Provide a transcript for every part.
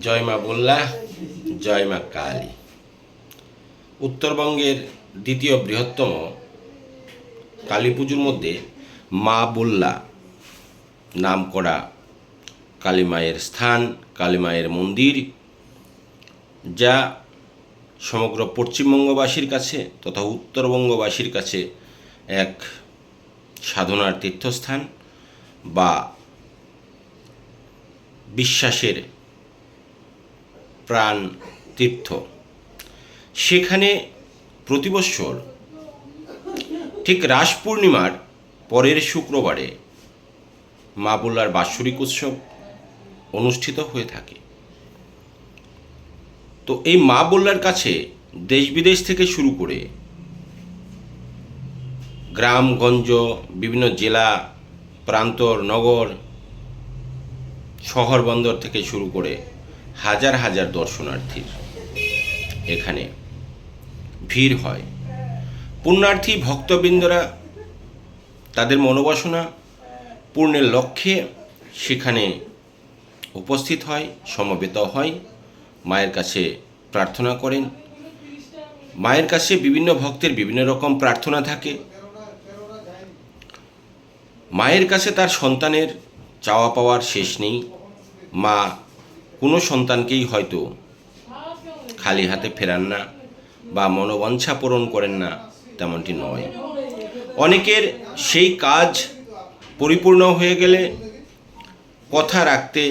জয় মা বল্লা, জয় মা কালী। উত্তরবঙ্গের দ্বিতীয় বৃহত্তম কালী পুজোর মধ্যে মা বল্লা নাম করা কালী মায়ের স্থান, কালী মায়ের মন্দির, যা সমগ্র পশ্চিমবঙ্গবাসীর কাছে তথা উত্তরবঙ্গবাসীর কাছে এক সাধনার তীর্থস্থান বা বিশ্বাসের প্রাণ তীর্থ সেখানে প্রতি বৎসর ঠিক রাস পূর্ণিমার পরের শুক্রবারে মা বল্লার বাৎসরিক উৎসব অনুষ্ঠিত হয়ে থাকে। তো এই মা বল্লার কাছে দেশ বিদেশ থেকে শুরু করে গ্রামগঞ্জ বিভিন্ন জেলা, প্রান্তর, নগর, শহর বন্দর থেকে শুরু করে হাজার হাজার দর্শনার্থীর। এখানে ভিড় হয়। পুণ্যার্থী ভক্তবৃন্দরা তাদের মনোবাসনা পূর্ণের লক্ষ্যে সেখানে উপস্থিত হয়, সমবেত হয়, মায়ের কাছে প্রার্থনা করেন। মায়ের কাছে বিভিন্ন ভক্তের বিভিন্ন রকম প্রার্থনা থাকে। মায়ের কাছে তার সন্তানের চাওয়া পাওয়ার শেষ নেই। মা কোনো সন্তানকেই হয়তো খালি হাতে ফেরান না বা মনোবাঞ্ছা পূরণ করেন না, তেমনটি নয়। অনেকের সেই কাজ পরিপূর্ণ হয়ে গেলে কথা রাখতে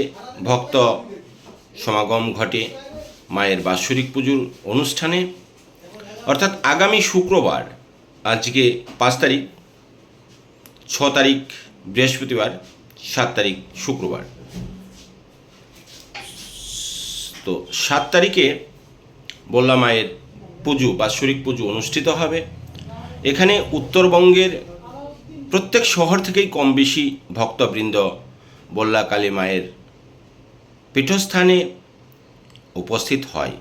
ভক্ত সমাগম ঘটে মায়ের বাৎসরিক পুজোর অনুষ্ঠানে। অর্থাৎ আগামী শুক্রবার, আজকে পাঁচ তারিখ, ছ তারিখ বৃহস্পতিবার, সাত তারিখ শুক্রবার। তো সাত তারিখে বললাম মায়ের পুজো, বাৎসরিক পুজো অনুষ্ঠিত হবে। এখানে উত্তরবঙ্গের প্রত্যেক শহর থেকেই কম বেশি ভক্তবৃন্দ বল্লা কালী মায়ের পীঠস্থানে উপস্থিত হয়।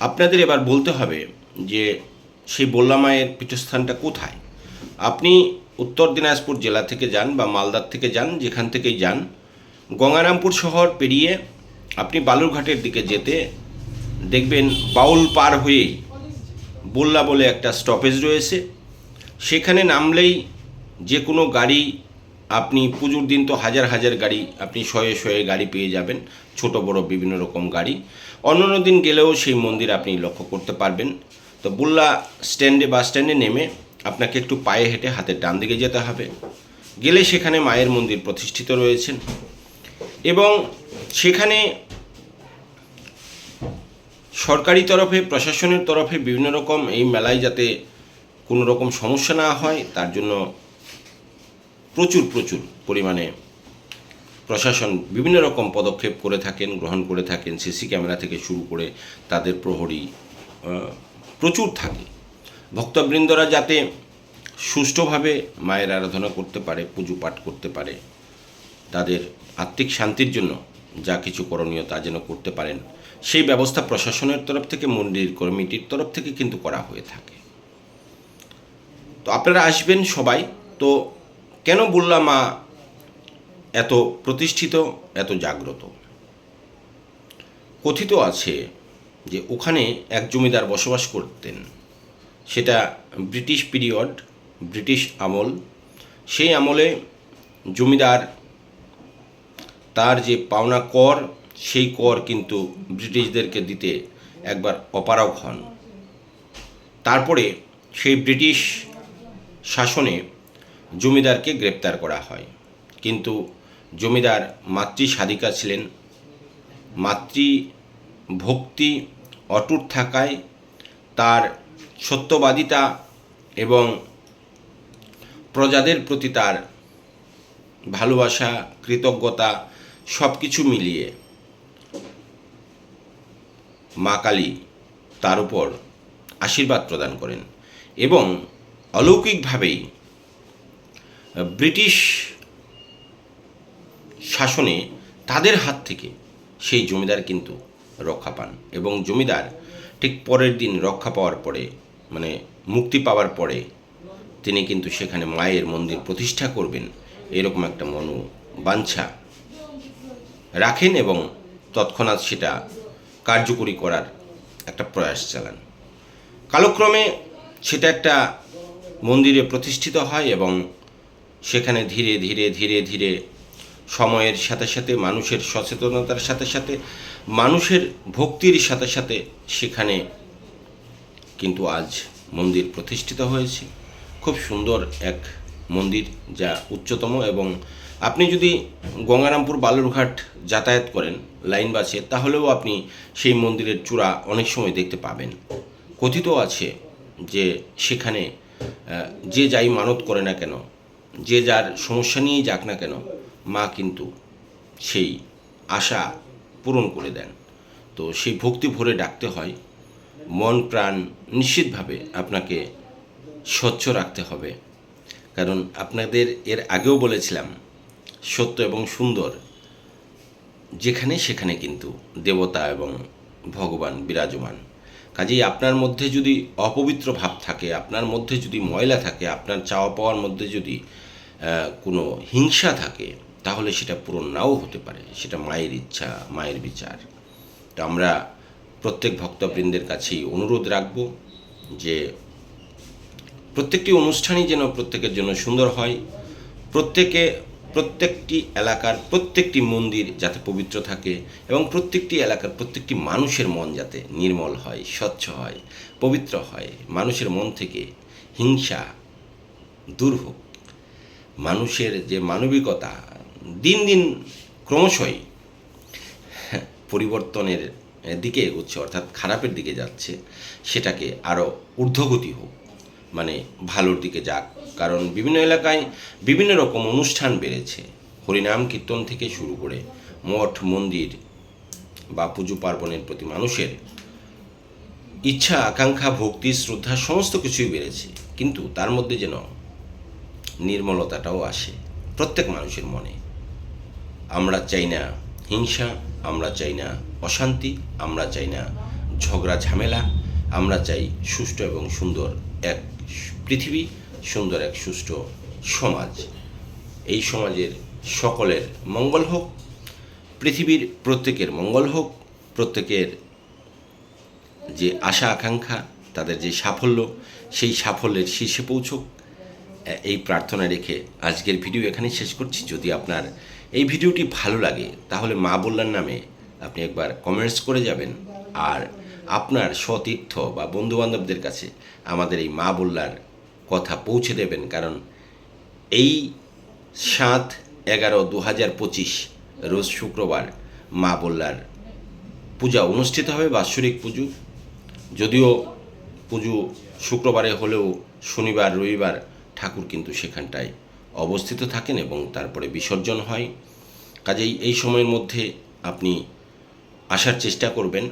আপনাদের এবার বলতে হবে যে সেই বল্লা মায়ের পীঠস্থানটা কোথায়? আপনি উত্তর দিনাজপুর জেলা থেকে যান বা মালদার থেকে যান, যেখান থেকেই যান, গঙ্গারামপুর শহর পেরিয়ে আপনি বালুরঘাটের দিকে যেতে দেখবেন বাউল পার হয়েই বল্লা বলে একটা স্টপেজ রয়েছে। সেখানে নামলেই যে কোনো গাড়ি আপনি পুজোর দিন তো হাজার হাজার গাড়ি আপনি শয়ে শয়ে গাড়ি পেয়ে যাবেন, ছোট বড় বিভিন্ন রকম গাড়ি। অন্যান্য দিন গেলেও সেই মন্দির আপনি লক্ষ্য করতে পারবেন। তো বুল্লা স্ট্যান্ডে বাস স্ট্যান্ডে নেমে আপনাকে একটু পায়ে হেঁটে হাতের ডান দিকে যেতে হবে। গেলে সেখানে মায়ের মন্দির প্রতিষ্ঠিত রয়েছেন এবং সেখানে সরকারি তরফে, প্রশাসনের তরফে বিভিন্ন রকম এই মেলায় যাতে কোনো রকম সমস্যা না হয়, তার জন্য প্রচুর প্রচুর পরিমাণে প্রশাসন বিভিন্ন রকম পদক্ষেপ করে থাকেন, গ্রহণ করে থাকেন, সিসি ক্যামেরা থেকে শুরু করে তাদের প্রহরী প্রচুর থাকে। ভক্তবৃন্দরা যাতে সুষ্ঠুভাবে মায়ের আরাধনা করতে পারে, পুজো পাঠ করতে পারে, তাদের আত্মিক শান্তির জন্য যা কিছু করণীয় তা যেন করতে পারেন। সেই ব্যবস্থা প্রশাসনের তরফ থেকে মন্দির কমিটির তরফ থেকে কিন্তু করা হয়ে থাকে। তো আপনারা আসবেন সবাই। তো কেন বললাম মা এত প্রতিষ্ঠিত, এত জাগ্রত? কথিত আছে যে ওখানে এক জমিদার বসবাস করতেন। সেটা ব্রিটিশ পিরিয়ড, ব্রিটিশ আমল। সেই আমলে জমিদার তার যে পাওনা কর সেই কর কিন্তু ব্রিটিশদেরকে দিতে একবার অপারগ হন। তারপরে সেই ব্রিটিশ শাসনে জমিদারকে গ্রেপ্তার করা হয়। কিন্তু জমিদার মাতৃ সাধিকা ছিলেন। মাতৃ ভক্তি অটুট থাকায় তার সত্যবাদিতা এবং প্রজাদের প্রতি তার ভালোবাসা, কৃতজ্ঞতা সব কিছু মিলিয়ে মা কালী তার উপর আশীর্বাদ প্রদান করেন এবং অলৌকিকভাবেই ব্রিটিশ শাসনে তাদের হাত থেকে সেই জমিদার কিন্তু রক্ষা পান এবং জমিদার ঠিক পরের দিন রক্ষা পাওয়ার পরে মানে মুক্তি পাওয়ার পরে তিনি কিন্তু সেখানে মায়ের মন্দির প্রতিষ্ঠা করবেন। এরকম একটা মনো বাঞ্ছা রাখেন এবং তৎক্ষণাৎ সেটা কার্যকরী করার একটা প্রয়াস চালান। কালক্রমে সেটা একটা মন্দিরে প্রতিষ্ঠিত হয় এবং সেখানে ধীরে ধীরে ধীরে ধীরে সময়ের সাথে সাথে মানুষের সচেতনতার সাথে সাথে মানুষের ভক্তির সাথে সাথে সেখানে কিন্তু আজ মন্দির প্রতিষ্ঠিত হয়েছে। খুব সুন্দর এক মন্দির যা উচ্চতম এবং আপনি যদি গঙ্গারামপুর বালুরঘাট যাতায়াত করেন লাইন বাসে তাহলেও আপনি সেই মন্দিরের চূড়া অনেক সময় দেখতে পাবেন। কথিত আছে যে সেখানে যে যাই মানত করে না কেন, যে যার সমস্যা নিয়েই যাক না কেন, মা কিন্তু সেই আশা পূরণ করে দেন। তো সেই ভক্তি ভরে ডাকতে হয়। মন প্রাণ নিশ্চিতভাবে আপনাকে স্বচ্ছ রাখতে হবে। কারণ আপনাদের এর আগেও বলেছিলাম, সত্য এবং সুন্দর যেখানে সেখানে কিন্তু দেবতা এবং ভগবান বিরাজমান। কাজেই আপনার মধ্যে যদি অপবিত্র ভাব থাকে, আপনার মধ্যে যদি ময়লা থাকে, আপনার চাওয়া পাওয়ার মধ্যে যদি কোনো হিংসা থাকে, তাহলে সেটা পূরণ নাও হতে পারে। সেটা মায়ের ইচ্ছা, মায়ের বিচার। তো আমরা প্রত্যেক ভক্তবৃন্দের কাছেই অনুরোধ রাখব যে প্রত্যেকটি অনুষ্ঠানই যেন প্রত্যেকের জন্য সুন্দর হয়। প্রত্যেকে প্রত্যেকটি এলাকার প্রত্যেকটি মন্দির যাতে পবিত্র থাকে এবং প্রত্যেকটি এলাকার প্রত্যেকটি মানুষের মন যাতে নির্মল হয়, স্বচ্ছ হয়, পবিত্র হয়। মানুষের মন থেকে হিংসা দূর হোক। মানুষের যে মানবিকতা দিন দিন ক্রমশই পরিবর্তনের দিকে এগোচ্ছে, অর্থাৎ খারাপের দিকে যাচ্ছে, সেটাকে আরও ঊর্ধ্বগতি হোক। মানে ভালোর দিকে যাক। কারণ বিভিন্ন এলাকায় বিভিন্ন রকম অনুষ্ঠান বেড়েছে। হরিনাম কীর্তন থেকে শুরু করে মঠ, মন্দির বা পুজো পার্বণের প্রতি মানুষের ইচ্ছা, আকাঙ্ক্ষা, ভক্তি, শ্রদ্ধা সমস্ত কিছুই বেড়েছে। কিন্তু তার মধ্যে যেন নির্মলতাটাও আসে প্রত্যেক মানুষের মনে। আমরা চাই না হিংসা, আমরা চাই না অশান্তি, আমরা চাই না ঝগড়া, ঝামেলা, আমরা চাই সুষ্ঠু এবং সুন্দর এক পৃথিবী সুন্দর এক সুষ্ঠু সমাজ। এই সমাজের সকলের মঙ্গল হোক, পৃথিবীর প্রত্যেকের মঙ্গল হোক, প্রত্যেকের যে আশা আকাঙ্ক্ষা, তাদের যে সাফল্য, সেই সাফল্যের শীর্ষে পৌঁছুক। এই প্রার্থনা রেখে আজকের ভিডিও এখানেই শেষ করছি। যদি আপনার এই ভিডিওটি ভালো লাগে, তাহলে মা বললার নামে আপনি একবার কমেন্টস করে যাবেন। আর আপনার সতীর্থ বা বন্ধুবান্ধবদের কাছে আমাদের এই মা বললার কথা পৌঁছে দেবেন। কারণ এই সাত এগারো দু হাজার পঁচিশ রোজ শুক্রবার মা বললার পূজা অনুষ্ঠিত হবে, বাৎসরিক পুজো। যদিও পুজো শুক্রবারে হলেও শনিবার, রবিবার ঠাকুর কিন্তু সেখানটায় অবস্থিত থাকেন এবং তারপরে বিসর্জন হয়। কাজেই এই সময়ের মধ্যে আপনি আসার চেষ্টা করবেন।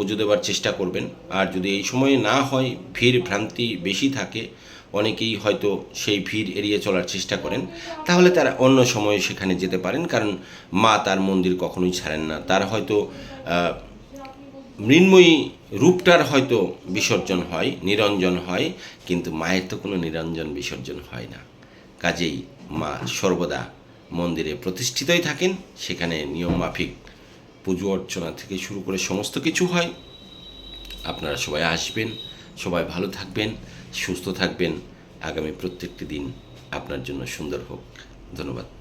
পুজো দেওয়ার চেষ্টা করবেন। আর যদি এই সময়ে না হয়, ভিড় ভ্রান্তি বেশি থাকে, অনেকেই হয়তো সেই ভিড় এড়িয়ে চলার চেষ্টা করেন। তাহলে তারা অন্য সময়ে সেখানে যেতে পারেন, কারণ মা তার মন্দির কখনোই ছাড়েন না। তার হয়তো মৃন্ময়ী রূপটার হয়তো বিসর্জন হয়, নিরঞ্জন হয়, কিন্তু মায়ের তো কোনো নিরঞ্জন বিসর্জন হয় না। কাজেই মা সর্বদা মন্দিরে প্রতিষ্ঠিতই থাকেন, সেখানে নিয়ম মাফিক পুজো অর্চনা থেকে শুরু করে সমস্ত কিছু হয়। আপনারা সবাই আসবেন, সবাই ভালো থাকবেন, সুস্থ থাকবেন। আগামী প্রত্যেকটি দিন আপনার জন্য সুন্দর হোক। ধন্যবাদ।